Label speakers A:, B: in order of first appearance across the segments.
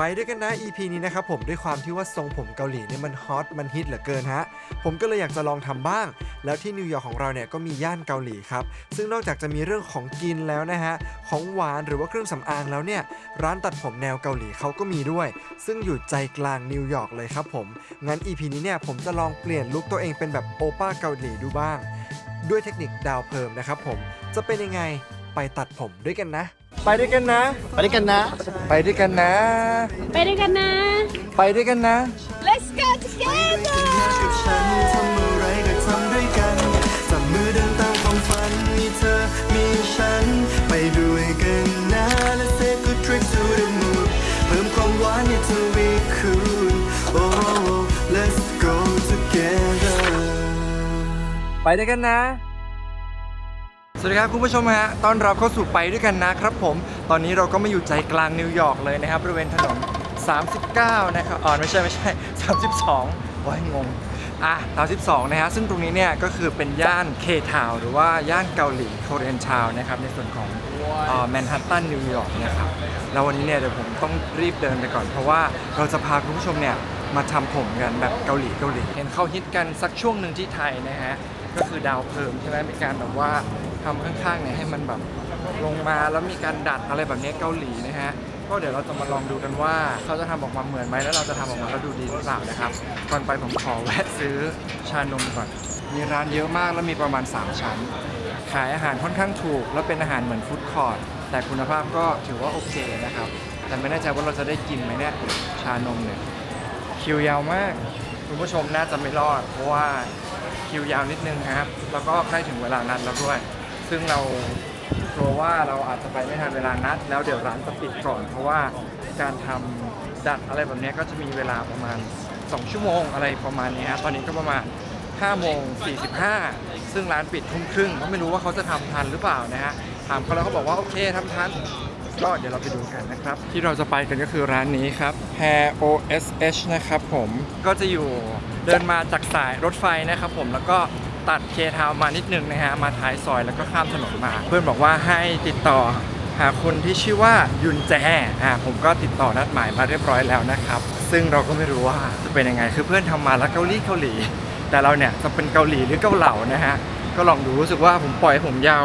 A: ไปด้วยกันนะ EP นี้นะครับผมด้วยความที่ว่าทรงผมเกาหลีเนี่ยมันฮอตมันฮิตเหลือเกินฮะผมก็เลยอยากจะลองทำบ้าง แล้วที่นิวยอร์กของเราเนี่ยก็มีย่านเกาหลีครับซึ่งนอกจากจะมีเรื่องของกินแล้วนะฮะของหวานหรือว่าเครื่องสำอางแล้วเนี่ยร้านตัดผมแนวเกาหลีเขาก็มีด้วย ซึ่งอยู่ใจกลางนิวยอร์กเลยครับผมงั้น EP นี้เนี่ยผมจะลองเปลี่ยนลุคตัวเองเป็นแบบโอป้าเกาหลีดูบ้าง ด้วยเทคนิคดาวเพิ่มนะครับผมจะเป็นยังไงไปตัดผมด้วยกันนะ ไปด้วยกันนะ
B: ไปด้วยกันนะ
A: ไปด้วยกันนะ
C: ไปด้วยกันนะ
A: ไปด้วยกันนะ
C: Let's go together
D: กับฉันทำอะไรก็ทำด้วยกันจับมือเดินตามความฝันมีเธอมีฉัน ไปด้วยกันนะ Let's take a trip to the moon เพิ่มความหวานให้ทวีคูณ Oh let's go together
A: ไปด้วยกันนะ สวัสดีครับคุณผู้ชมฮะ ต้อนรับเข้าสู่ไปด้วยกันนะครับผม ตอนนี้เราก็มาอยู่ใจกลางนิวยอร์กเลยนะครับบริเวณถนน 39 นะครับอ๋อไม่ใช่ไม่ใช่ 32ว้ายงง อะ32 นะฮะ ซึ่งตรงนี้เนี่ยก็คือเป็นย่านเคทาวหรือว่าย่านเกาหลีโคเรียนทาวนะครับ ในส่วนของแมนฮัตตันนิวยอร์กนะครับ แล้ววันนี้เนี่ยเดี๋ยวผมต้องรีบเดินไปก่อน เพราะว่าเราจะพาคุณผู้ชมเนี่ยมาทำผมกันแบบเกาหลีเกาหลี เห็นเขาฮิตกันสักช่วงหนึ่งที่ไทยนะฮะ ก็คือดาวเพิ่มใช่ไหมมีการแบบว่าทำข้างๆเนี่ยให้มันแบบลงมาแล้วมีการดัดอะไรแบบนี้เกาหลีนะฮะก็เดี๋ยวเราจะมาลองดูกันว่า เขาจะทำออกมาเหมือนไหมแล้วเราจะทำออกมาแล้วดูดีหรือเปล่านะครับก่อนไปผมขอแวะซื้อชานมก่อนมีร้านเยอะมากแล้วมีประมาณ 3 ชั้น ขายอาหารค่อนข้างถูก แล้วเป็นอาหารเหมือนฟู้ดคอร์ทแต่คุณภาพก็ถือว่าโอเคนะครับ แต่ไม่แน่ใจว่าเราจะได้กินไหมเนี่ยชานมเนี่ยคิวยาวมาก คุณผู้ชมน่าจะไม่รอด เพราะว่า คิวยาวนิดนึงครับ แล้วก็ใกล้ถึงเวลานัดแล้วด้วย ซึ่งเรากลัวว่าเราอาจจะไปไม่ทันเวลานัด แล้วเดี๋ยวร้านจะปิดก่อน เพราะว่าการทำดัดอะไรแบบเนี้ยก็จะมีเวลาประมาณ 2 ชั่วโมงอะไรประมาณนี้ฮะตอนนี้ก็ประมาณ5โมง45 ซึ่งร้านปิดทุ่มครึ่งก็ไม่รู้ว่าเขาจะทำทันหรือเปล่านะฮะ ถามเขาแล้วเขาบอกว่าโอเคทำทัน ก็เดี๋ยวเราไปดูกันนะครับ ที่เราจะไปกันก็คือร้านนี้ครับ Hair OSH นะครับผมก็จะอยู่เดินมาจากสายรถไฟนะครับผมแล้วก็ตัดเคทาวมานิดนึงนะฮะมาท้ายซอยแล้วก็ข้ามถนนมา เพื่อนบอกว่าให้ติดต่อหาคนที่ชื่อว่ายุนแจอ่าผมก็ติดต่อนัดหมายมาเรียบร้อยแล้วนะครับ ซึ่งเราก็ไม่รู้ว่าจะเป็นยังไงคือเพื่อนทำมาแล้วเกาหลีเกาหลี แต่เราเนี่ยจะเป็นเกาหลีหรือเกาเหลานะฮะก็ลองดูรู้สึกว่าผมปล่อยให้ผมยาว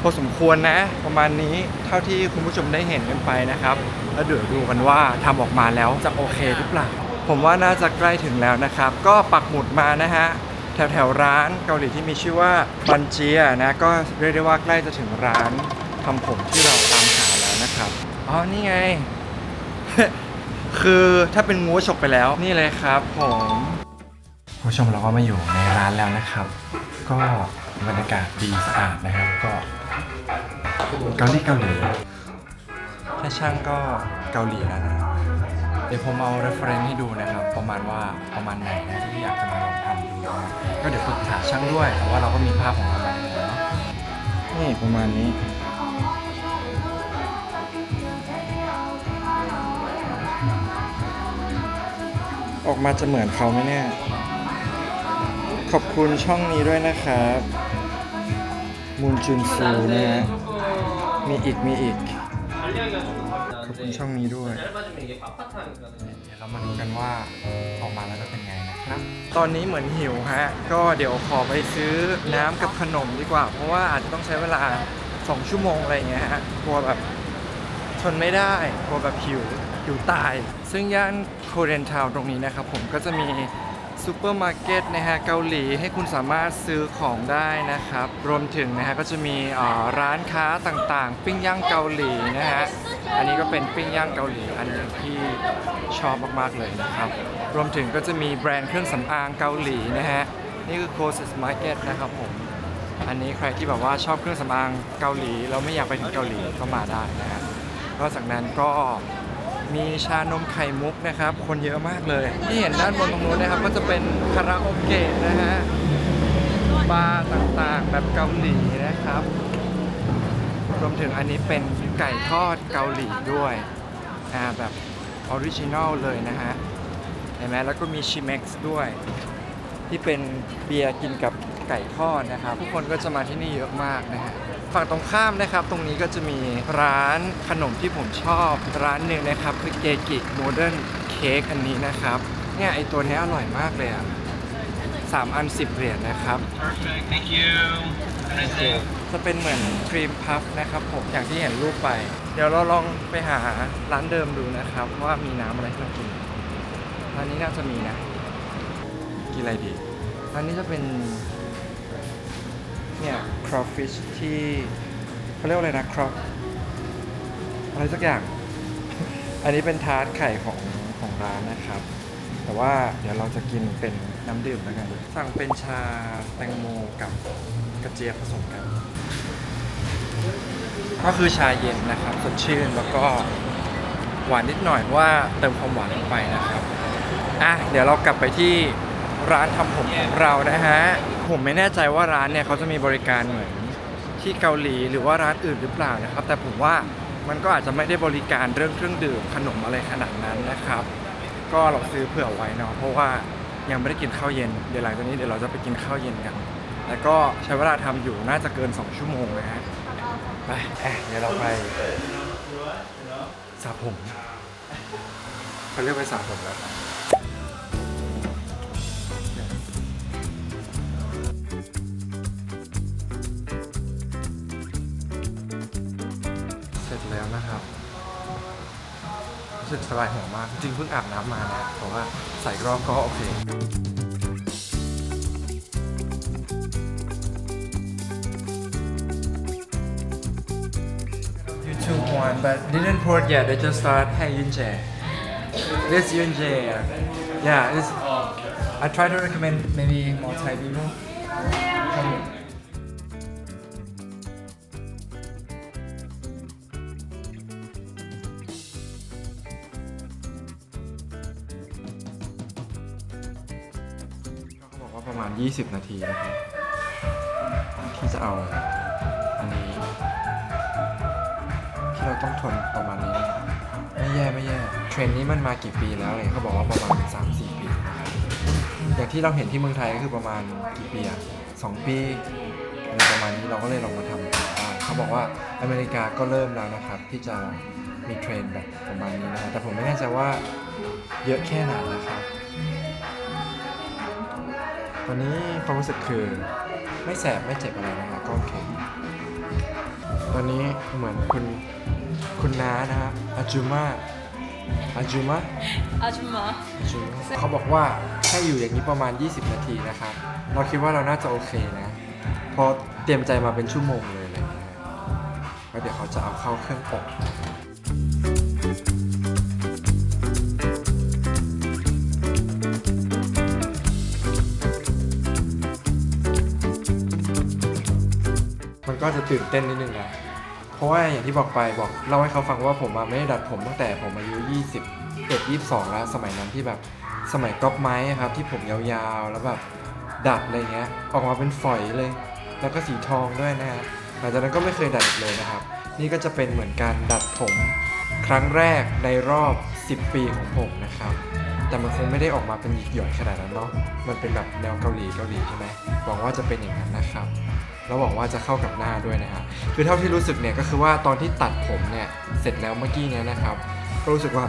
A: พอสมควรนะ ประมาณนี้เท่าที่คุณผู้ชมได้เห็นกันไปนะครับ แล้วเดี๋ยวดูกันว่าทำออกมาแล้วจะโอเคหรือเปล่า ผมว่าน่าจะใกล้ถึงแล้วนะครับ ก็ปักหมุดมานะฮะแถวแถวร้านเกาหลีที่มีชื่อว่าบันเจียนะก็เรียกได้ว่าใกล้จะถึงร้านทำผมที่เราตามหาแล้วนะครับอ๋อนี่ไง คือถ้าเป็นงูฉกไปแล้วนี่เลยครับผมผู้ชมเราก็มาอยู่ในร้านแล้วนะครับ ก็ บรรยากาศดีสะอาดนะครับก็เกาหลีเกาหลีถ้าช่างก็เกาหลีแล้วนะ เดี๋ยวผมเอา reference ให้ดูนะครับ ประมาณว่าประมาณไหนนะที่อยากจะมาลองทำดูนะก็เดี๋ยวปรึกษาช่างด้วยแต่ว่าเราก็มีภาพของเราแล้วเนาะนี่ประมาณนี้ออกมาจะเหมือนเขาไหมเนี่ย ขอบคุณช่องนี้ด้วยนะครับ มูนจุนซูนะฮะมีอีกมีอีกขอบคุณช่องนี้ด้วยเดี๋ยวเรามาดูกันว่าออกมาแล้วจะเป็นไงนะครับ ตอนนี้เหมือนหิวฮะ ก็เดี๋ยวขอไปซื้อน้ำกับขนมดีกว่า เพราะว่าอาจจะต้องใช้เวลา 2 ชั่วโมงอะไรอย่างเงี้ยฮะกลัวแบบทนไม่ได้กลัวแบบหิวหิวตาย ซึ่งย่านโคเรียนทาวตรงนี้นะครับผมก็จะมี ซูเปอร์มาร์เก็ตนะฮะเกาหลีให้คุณสามารถซื้อของได้นะครับ รวมถึงนะฮะก็จะมีร้านค้าต่างๆ ปิ้งย่างเกาหลีนะฮะอันนี้ก็เป็นปิ้งย่างเกาหลีอันนึงที่ชอบมากๆเลยนะครับ รวมถึงก็จะมีแบรนด์เครื่องสำอางเกาหลีนะฮะนี่คือ c o s e s Market นะครับผมอันนี้ใครที่แบบว่าชอบเครื่องสำอางเกาหลีแล้วไม่อยากไปถึงเกาหลีก็มาได้นะฮะนอกจากนั้นก็ มีชานมไข่มุกนะครับ คนเยอะมากเลย ที่เห็นด้านบนตรงนู้นนะครับ ก็จะเป็นคาราโอเกะนะฮะบาร์ต่างๆ แบบเกาหลีนะครับ รวมถึงอันนี้เป็นไก่ทอดเกาหลีด้วยอ่าแบบออริจินอลเลยนะฮะเห็นไหมแล้วก็มีชิเม็กซ์ด้วย ที่เป็นเบียร์กินกับ ไก่ทอดนะครับผู้คนก็จะมาที่นี่เยอะมากนะฮะฝั่งตรงข้ามนะครับ ตรงนี้ก็จะมีร้านขนมที่ผมชอบร้านหนึ่งนะครับ คือเกกิโมเดิร์นเค้กอันนี้นะครับเนี่ยไอตัวเนี้ยอร่อยมากเลยอะสามอันสิบเหรียญนะครับ
B: Perfect. Thank you. Have a nice day.
A: จะเป็นเหมือนครีมพัฟนะครับผมอย่างที่เห็นรูปไป เดี๋ยวเราลองไปหาร้านเดิมดูนะครับ ว่ามีน้ำอะไรให้เรากินร้านนี้น่าจะมีนะ กินอะไรดีร้านนี้จะเป็น เนี่ย crawfish ที่เขาเรียกว่าอะไรนะ craw อะไรสักอย่าง อันนี้เป็นทาร์ตไข่ของของร้านนะครับ แต่ว่าเดี๋ยวเราจะกินเป็นน้ำดื่มแล้วกัน สั่งเป็นชาแตงโมกับกระเจี๊ยบผสมกัน ก็คือชาเย็นนะครับ สดชื่นแล้วก็หวานนิดหน่อยว่าเติมความหวานลงไปนะครับ อะ เดี๋ยวเรากลับไปที่ร้านทำผมของเรานะฮะ ผมไม่แน่ใจว่าร้านเนี่ยเขาจะมีบริการเหมือนที่เกาหลีหรือว่าร้านอื่นหรือเปล่านะครับ แต่ผมว่ามันก็อาจจะไม่ได้บริการเรื่องเครื่องดื่มขนมอะไรขนาดนั้นนะครับ ก็เราซื้อเผื่อไว้เนาะเพราะว่ายังไม่ได้กินข้าวเย็นเดี๋ยวหลังจากนี้เดี๋ยวเราจะไปกินข้าวเย็นกัน แล้วก็ใช้เวลาทำอยู่น่าจะเกิน 2 ชั่วโมงนะฮะไปเดี๋ยวเราไปสระผมเขาเรียกไปสระผมแล้ว สึกสบายหัวมาก จริงเพิ่งอาบน้ำมานะแต่ว่าใส่รอบก็โอเค YouTube one but didn't port yet they just start hey Yunjae this Yunjae yeah this I try to recommend maybe more Thai people ประมาณ 20 นาทีนะครับ ที่จะเอาอันนี้ ที่เราต้องทนประมาณนี้นะครับไม่แย่ไม่แย่เทรนนี้มันมากี่ปีแล้วเลยเขาบอกว่าประมาณ 3-4 ปี อย่างที่เราเห็นที่เมืองไทยก็คือประมาณกี่ปีอะสองปีอะไรประมาณนี้เราก็เลยลองมาทำได้เขาบอกว่าอเมริกาก็เริ่มแล้วนะครับ ที่จะมีเทรนแบบประมาณนี้นะแต่ผมไม่แน่ใจว่าเยอะแค่ไหนนะครับ อนนี้ความรู้สึกคือไม่แสบไม่เจ็บอะไรนะฮะก็โอเค ตอนนี้เหมือนคุณคุณน้านะครับอาจูมาอาจูมา
C: อาชุมะ
A: อาจูมาเขาบอกว่าให้อยู่อย่างนี้ประมาณ 20 นาทีนะครับ เราคิดว่าเราน่าจะโอเคนะ เพราะเตรียมใจมาเป็นชั่วโมงเลยอะไรอย่างเงี้ยแล้วเดี๋ยวเขาจะเอาเข้าเครื่องอบ มันก็จะตื่นเต้นนิดนึงนะเพราะว่าอย่างที่บอกไปบอกเล่าให้เขาฟังว่าผมมาไม่ได้ดัดผมตั้งแต่ผมอายุ 20เอ็ดยี่สองแล้วสมัยนั้นที่แบบสมัยก๊อปไม้ครับที่ผมยาวๆ แล้วแบบดัดอะไรเงี้ยออกมาเป็นฝอยเลย แล้วก็สีทองด้วยนะฮะหลังจากนั้นก็ไม่เคยดัดอีกเลยนะครับ นี่ก็จะเป็นเหมือนการดัดผมครั้งแรกในรอบ 10 ปีของผมนะครับ แต่มันคงไม่ได้ออกมาเป็นหยิกหย่อยขนาดนั้นเนาะมันเป็นแบบแนวเกาหลีเกาหลีใช่ไหมหวังว่าจะเป็นอย่างนั้นนะครับ แล้วหวังว่าจะเข้ากับหน้าด้วยนะฮะคือเท่าที่รู้สึกเนี่ยก็คือว่าตอนที่ตัดผมเนี่ยเสร็จแล้วเมื่อกี้เนี่ยนะครับ ก็รู้สึกว่า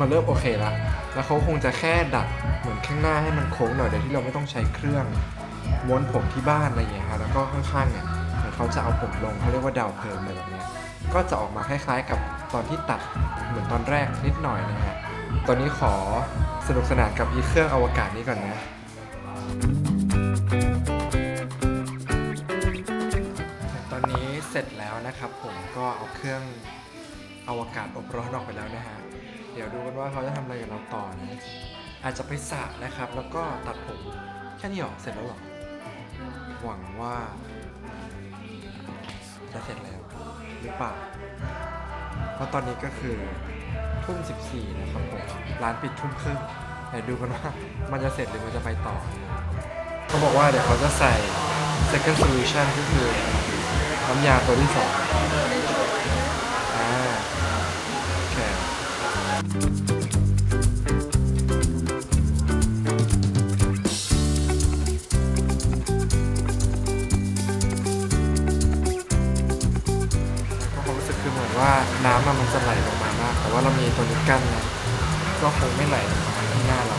A: มันเริ่มโอเคละแล้วเขาคงจะแค่ดัดเหมือนข้างหน้าให้มันโค้งหน่อยโดยที่เราไม่ต้องใช้เครื่องม้วนผมที่บ้านอะไรอย่างเงี้ยฮะแล้วก็ข้างๆเนี่ยเหมือนเขาจะเอาผมลงเขาเรียกว่าดาวเพิร์มอะไรแบบเนี้ยก็จะออกมาคล้ายๆกับตอนที่ตัดเหมือนตอนแรกนิดหน่อยนะฮะตอนนี้ขอสนุกสนานกับอีเครื่องอวกาศนี้ก่อนนะ ร็จแล้วนะครับผมก็เอาเครื่องอวกาศอบร้อนออกไปแล้วนะฮะ เดี๋ยวดูกันว่าเขาจะทำอะไรกับเราต่อนะ อาจจะไปสระนะครับ แล้วก็ตัดผมแค่นี้หรอเสร็จแล้วหรอ หวังว่า จะเสร็จแล้วหรือเปล่าเพราะตอนนี้ก็คือทุ่ม14 นะครับผม ร้านปิดทุ่มครึ่งเดี๋ยวดูกันว่ามันจะเสร็จหรือมันจะไปต่อ เขาบอกว่าเดี๋ยวเขาจะใส่ second solution ก็คือ น้ำยาตัวที่สองโอเคความรู้สึกคือเหมือนว่าน้ำมันจะไหลลงมามาก แต่ว่าเรามีตัวนี้กั้นนะก็คงไม่ไหลลงมาที่หน้าเรา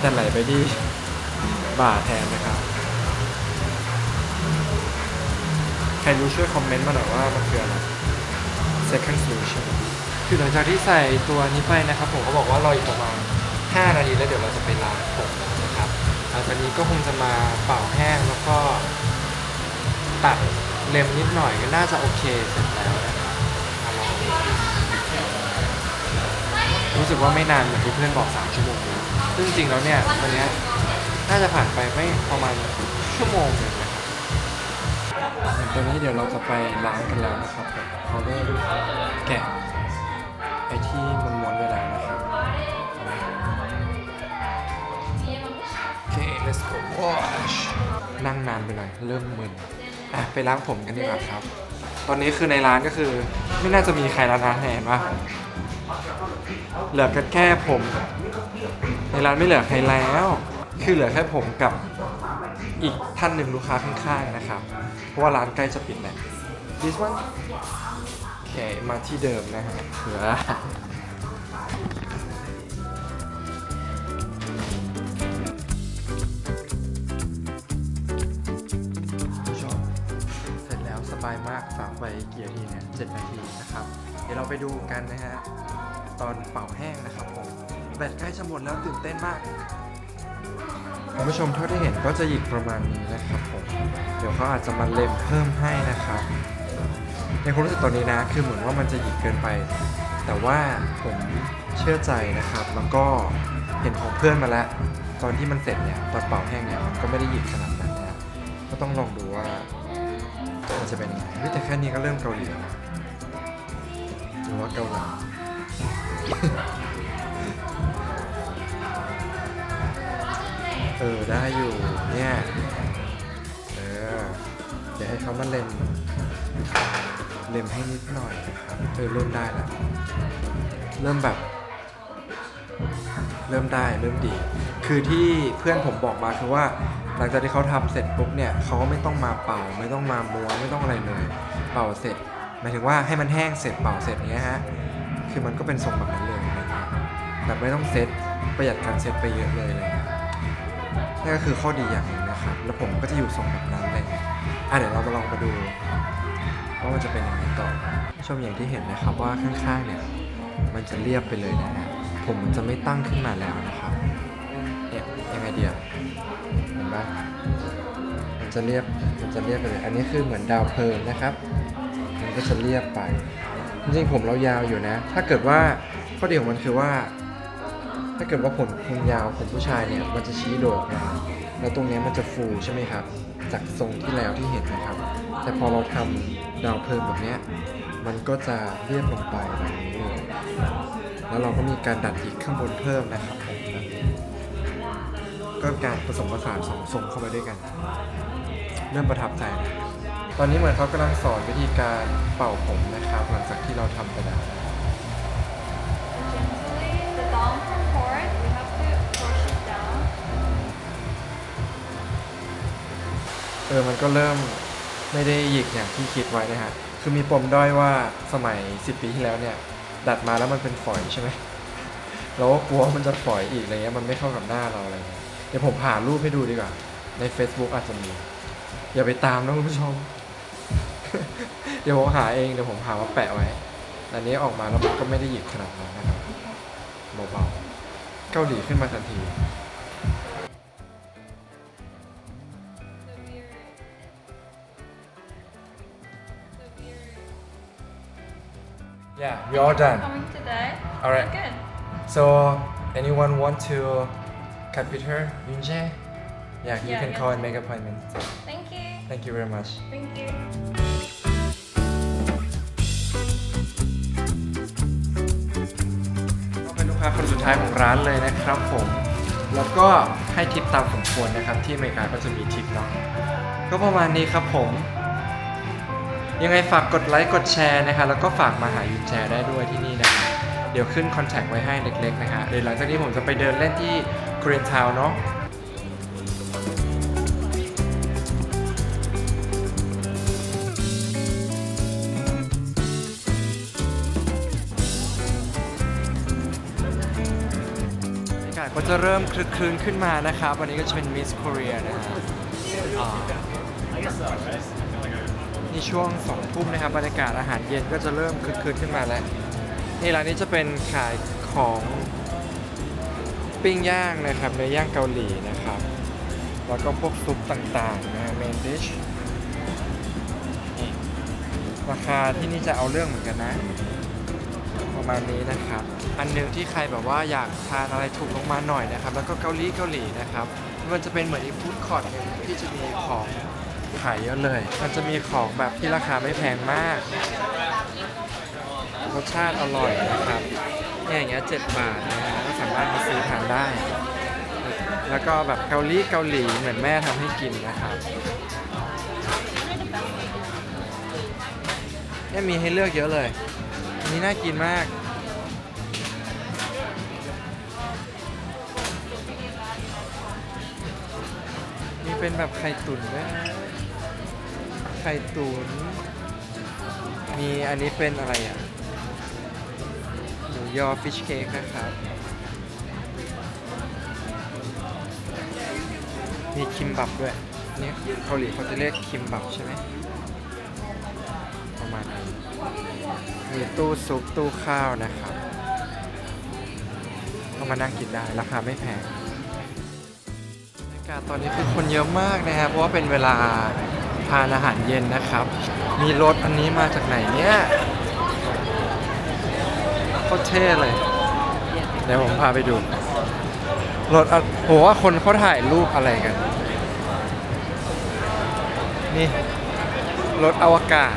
A: แต่ไหลไปที่บ่าแทนนะครับ ใครรู้ช่วยคอมเมนต์มาหน่อยว่ามันคืออะไร second solution คือหลังจากที่ใส่ตัวนี้ไปนะครับผมเขาบอกว่ารออีกประมาณ 5 นาทีแล้วเดี๋ยวเราจะไปล้างผมนะครับหลังจากนี้ก็คงจะมาเป่าแห้งแล้วก็ตัดเล็มนิดหน่อยก็น่าจะโอเคเสร็จแล้วนะครับมาลองรู้สึกว่าไม่นานเหมือนที่เพื่อนบอก 3 ชั่วโมงซึ่งจริงๆแล้วเนี่ยวันนี้น่าจะผ่านไปไม่ประมาณชั่วโมงหนึงนะครับ ตอนนี้เดี๋ยวเราจะไปล้างกันแล้วนะครับเขาได้แกะไอ้ที่ม้วนๆไว้แล้วนะครับโอเค let's go wash นั่งนานไปหน่อยเริ่มมึนอะไปล้างผมกันดีกว่าครับ ตอนนี้คือในร้านก็คือไม่น่าจะมีใครแล้วนะเห็นปะเหลือแค่ผม ในร้านไม่เหลือใครแล้ว คือเหลือแค่ผมกับอีกท่านหนึ่งลูกค้าข้างๆนะครับ เพราะว่าร้านใกล้จะปิดแล้ว this one โอเคมาที่เดิมนะฮะเหลือผู้ชมเสร็จแล้วสบายมากฝากไปเกียร์ทีเนี่ยเจ็ดนาทีนะครับ เดี๋ยวเราไปดูกันนะฮะ ตอนเป่าแห้งนะครับผม แบตใกล้จะหมดแล้วตื่นเต้นมาก คุณผู้ชมเท่าที่เห็นก็จะหยิกประมาณนี้นะครับผมเดี๋ยวเขาอาจจะมาเล็มเพิ่มให้นะครับในความรู้สึกตอนนี้นะคือเหมือนว่ามันจะหยิกเกินไป แต่ว่าผมเชื่อใจนะครับ แล้วก็เห็นของเพื่อนมาแล้ว ตอนที่มันเสร็จเนี่ยตอนเป่าแห้งเนี่ยมันก็ไม่ได้หยิกขนาดนั้นนะก็ต้องลองดูว่ามันจะเป็นยังไงเฮ้ยแต่แค่นี้ก็เริ่มเกาหลีแล้วหรือว่าเกาหลีเออได้อยู่เนี่ยเออเดี๋ยวให้เขามาเล็มเล็มให้นิดหน่อยนะครับเออเริ่มได้แล้วเริ่มแบบ เริ่มได้เริ่มดี คือที่เพื่อนผมบอกมาคือว่าหลังจากที่เขาทำเสร็จปุ๊บเนี่ยเขาก็ไม่ต้องมาเป่าไม่ต้องมาม้วนไม่ต้องอะไรเลย เป่าเสร็จหมายถึงว่าให้มันแห้งเสร็จเป่าเสร็จเนี้ยฮะคือมันก็เป็นทรงแบบนั้นเลยนะครับแบบไม่ต้องเซตประหยัดการเซตไปเยอะเลยอะไรเงี้ย นั่นก็คือข้อดีอย่างหนึ่งนะครับ แล้วผมก็จะอยู่ทรงแบบนั้นอะไรเงี้ยอะเดี๋ยวเรามาลองมาดูว่ามันจะเป็นยังไงต่อชมอย่างที่เห็นนะครับว่าข้างๆเนี่ย มันจะเรียบไปเลยนะฮะผมมันจะไม่ตั้งขึ้นมาแล้วนะครับเนี่ยยังไงเดียวเห็นปะมันจะเรียบมันจะเรียบไปเลย อันนี้คือเหมือนดาวเพลิงนะครับ มันก็จะเรียบไปจริงๆผมเรายาวอยู่นะ ถ้าเกิดว่าข้อดีของมันคือว่า ถ้าเกิดว่าผมผมยาวผมผู้ชายเนี่ยมันจะชี้โดดนะแล้วตรงนี้มันจะฟูใช่ไหมครับ จากทรงที่แล้วที่เห็นนะครับ แต่พอเราทำดาวเพลิงแบบนี้มันก็จะเรียบลงไปแบบนี้เลยแล้วเราก็มีการดัดอีกข้างบนเพิ่มนะครับผมนี้ก็การผสมผสานสองทรงเข้าไปด้วยกัน เริ่มประทับใจนะตอนนี้เหมือนเขากำลังสอนวิธีการเป่าผมนะครับ หลังจากที่เราทำไปแล้ว ออมันก็เริ่มไม่ได้หยิกอย่างที่คิดไว้นะฮะ คือมีปมด้อยว่าสมัย 10 ปีที่แล้วเนี่ย ดัดมาแล้วมันเป็นฝอยใช่ไหมเราก็กลัวมันจะฝอยอีกอะไรเงี้ยมันไม่เข้ากับหน้าเราอะไรเงี้ยเดี๋ยวผมหารูปให้ดูดีกว่า ใน Facebook อาจจะมี อย่าไปตามนะคุณผู้ชม เดี๋ยวผมหาเองเดี๋ยวผมหามาแปะไว้ อันนี้ออกมาแล้วมันก็ไม่ได้หยิกขนาดนั้นนะครับเบาๆเกาหลีขึ้นมาทันที Yeah, we all done.
E: Coming today.
A: Alright.
E: Good.
A: So, anyone want to cut with her, Yunjae? Yeah, you
E: Yeah,
A: can
E: yeah.
A: call and make appointment.
E: Thank you.
A: Thank you very much.
E: Thank you.
A: ก็เป็นลูกค้าคนสุดท้ายของร้านเลยนะครับผม แล้วก็ให้ทิปตามสมควรนะครับ ที่อเมริกาก็จะมีทิปเนาะ ก็ประมาณนี้ครับผม ยังไงฝากกดไลค์กดแชร์นะคะแล้วก็ฝากมาหายูนแชร์ได้ด้วยที่นี่นะคะเดี๋ยวขึ้นคอนแทคไว้ให้เล็กๆนะฮะเดี๋ยวหลังจากนี้ผมจะไปเดินเล่นที่กรีนทาวน์เนาะก็จะเริ่มคลึกคลื้นขึ้นมานะครับ วันนี้ก็จะเป็นมิสโคเรียนะฮะ อ่านี่ช่วงสองทุ่มนะครับบรรยากาศอาหารเย็นก็จะเริ่มคึกคืนขึ้นมาแล้วนี่ร้านนี้จะเป็นขายของปิ้งย่างนะครับเนื้อย่างเกาหลีนะครับ แล้วก็พวกซุปต่างๆนะเมนดิชราคาที่นี่จะเอาเรื่องเหมือนกันนะ ประมาณนี้นะครับ อันนึงที่ใครแบบว่าอยากทานอะไรถูกลงมาหน่อยนะครับ แล้วก็เกาหลีเกาหลีนะครับ มันจะเป็นเหมือนอีฟู้ดคอร์ทหนึ่งที่จะมีของ ขายเยอะเลย มันจะมีของแบบที่ราคาไม่แพงมาก รสชาติอร่อยนะครับ เนี่ยอย่างเงี้ยเจ็ดบาทนะฮะก็สามารถมาซื้อทานได้ แล้วก็แบบเกาหลีเกาหลีเหมือนแม่ทำให้กินนะครับเนี่ยมีให้เลือกเยอะเลยนนี้น่ากินมากมีเป็นแบบไข่ตุ๋นด้วย ไข่ตุ๋นมีอันนี้เป็นอะไรอะหมูยอฟิชเค้กนะครับ มีคิมบับด้วยเนี่ยเกาหลีเขาจะเรียกคิมบับใช่ไหมประมาณนั้นมีตู้ซุปตู้ข้าวนะครับก็มานั่งกินได้ราคาไม่แพงบรรยากาศตอนนี้คือคนเยอะมากนะครับเพราะว่าเป็นเวลา ทานอาหารเย็นนะครับ มีรถอันนี้มาจากไหนเนี่ยโคตรเท่เลย เดี๋ยวผมพาไปดูรถโหว่าคนเขาถ่ายรูปอะไรกัน นี่รถอวกาศ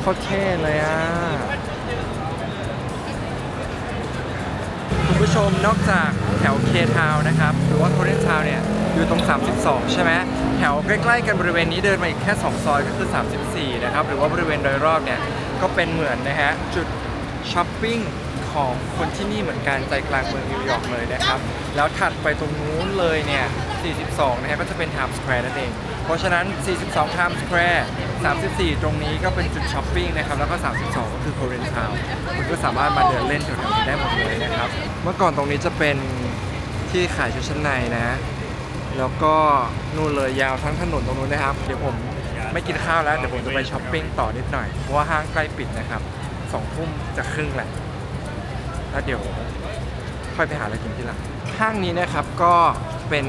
A: เขาเท่เลยอะคุณผู้ชมนอกจากแถวเคทาวนะครับ หรือว่าโคเรนทาวเนี่ย อยู่ตรง 32 ใช่ไหม แถวใกล้ๆกันบริเวณนี้เดินมาอีกแค่ 2 ซอยก็คือ 34 นะครับ หรือว่าบริเวณโดยรอบเนี่ย ก็เป็นเหมือนนะฮะ จุดช้อปปิ้งของคนที่นี่เหมือนกันใจกลางเมืองนิวยอร์กเลยนะครับ แล้วถัดไปตรงนู้นเลยเนี่ย 42 นะฮะก็จะเป็น Times Square นั่นเอง เพราะฉะนั้น 42 Times Square 34 ตรงนี้ก็เป็นจุดช้อปปิ้งนะครับ แล้วก็ 32 ก็คือ Korean Town คุณก็สามารถมาเดินเล่นแถวๆนี้ได้หมดเลยนะครับ เมื่อก่อนตรงนี้จะเป็นที่ขายชุดชั้นในนะ แล้วก็นู่นเลยยาวทั้งถนนตรงนู้นนะครับ เดี๋ยวผมไม่กินข้าวแล้ว เดี๋ยวผมจะไปช้อปปิ้งต่อนิดหน่อย เพราะว่าห้างใกล้ปิดนะครับสองทุ่มจะครึ่งแหละ แล้วเดี๋ยวค่อยไปหาอะไรกินที่หลังห้างนี้นะครับก็เป็น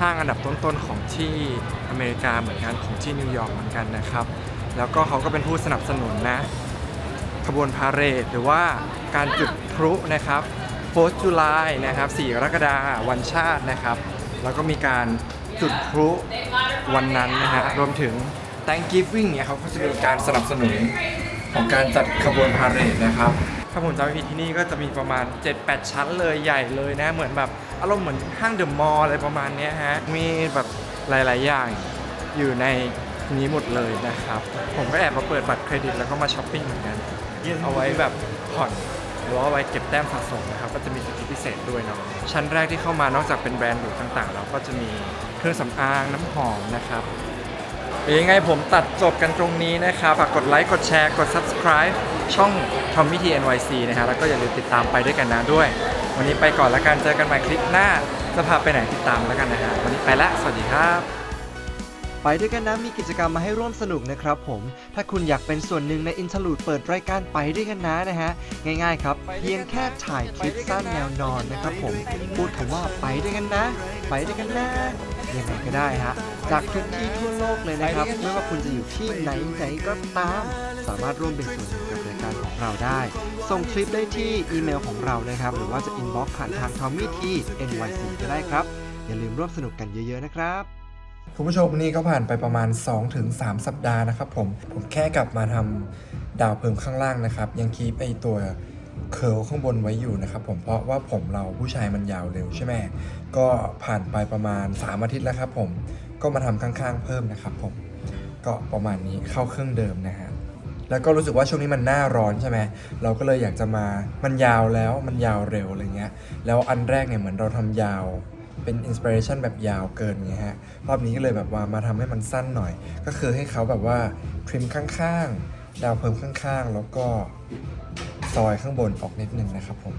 A: ห้างอันดับต้นๆของที่อเมริกาเหมือนกันของที่นิวยอร์กเหมือนกันนะครับ แล้วก็เขาก็เป็นผู้สนับสนุนนะขบวนพาเหรดหรือว่าการจุดพลุนะครับ4 July นะครับ4กรกฎาคมวันชาตินะครับ แล้วก็มีการจุดพลุวันนั้นนะฮะรวมถึง Thanksgiving เนี่ยเขาก็จะมีการสนับสนุนของการจัดขบวนพาเหรดนะครับถ้าผมจำไม่ผิดที่นี่ก็จะมีประมาณ 7-8 ชั้นเลยใหญ่เลยนะ เหมือนแบบอารมณ์เหมือนห้างเดอะมอลล์อะไรประมาณนี้ฮะ มีแบบหลาย ๆ อย่างอยู่ในนี้หมดเลยนะครับ ผมก็แอบมาเปิดบัตรเครดิตแล้วก็มาช้อปปิ้งเหมือนกัน เอาไว้แบบผ่อน หรือว่าไว้เก็บแต้มสะสมนะครับก็จะมีสิทธิพิเศษด้วยเนาะชั้นแรกที่เข้ามานอกจากเป็นแบรนด์หรูต่างๆ แล้วก็จะมีเครื่องสำอางน้ำหอมนะครับเป็นยังไงผมตัดจบกันตรงนี้นะครับฝากกดไลค์กดแชร์กด subscribe ช่อง Tommy T NYC นะฮะแล้วก็อย่าลืมติดตามไปด้วยกันนะด้วย วันนี้ไปก่อนแล้วกันเจอกันใหม่คลิปหน้าจะพาไปไหนติดตามแล้วกันนะฮะวันนี้ไปละสวัสดีครับ ไปด้วยกันนะมีกิจกรรมมาให้ร่วมสนุกนะครับผม ถ้าคุณอยากเป็นส่วนหนึ่งในอินทลูดเปิดรายการไปด้วยกันนะนะฮะ ง่ายๆครับเพียงแค่ถ่ายคลิปสั้นแนวนอนนะครับผม พูดคำว่าไปด้วยกันนะ ไปด้วยกันนะยังไงก็ได้ฮะ จากทุกที่ทั่วโลกเลยนะครับ ไม่ว่าคุณจะอยู่ที่ไหนไหนก็ตาม สามารถร่วมเป็นส่วนหนึ่งกับรายการของเราได้ ส่งคลิปได้ที่อีเมลของเรานะครับ หรือว่าจะอินบ็อกซ์ผ่านทาง Tommy T NYC ก็ได้ครับ อย่าลืมร่วมสนุกกันเยอะๆนะครับ คุณผู้ชมนี่ก็ผ่านไปประมาณ 2-3 สัปดาห์นะครับผม ผมแค่กลับมาทำดาวเพิ่มข้างล่างนะครับ ยังคีปไอตัวเคิร์ลข้างบนไว้อยู่นะครับผมเพราะว่าผมเราผู้ชายมันยาวเร็วใช่ไหมก็ผ่านไปประมาณ 3 อาทิตย์แล้วครับผมก็มาทำข้างๆเพิ่มนะครับผมก็ประมาณนี้เข้าเครื่องเดิมนะฮะแล้วก็รู้สึกว่าช่วงนี้มันหน้าร้อนใช่ไหมเราก็เลยอยากจะมามันยาวแล้วมันยาวเร็วอะไรเงี้ยแล้วอันแรกเนี่ยเหมือนเราทำยาว เป็นอินสปิเรชันแบบยาวเกินไงฮะ รอบนี้ก็เลยแบบว่ามาทำให้มันสั้นหน่อย ก็คือให้เขาแบบว่าทริมข้างๆ ดาวเพิ่มข้างๆ แล้วก็ซอยข้างบนออกนิดนึงนะครับผม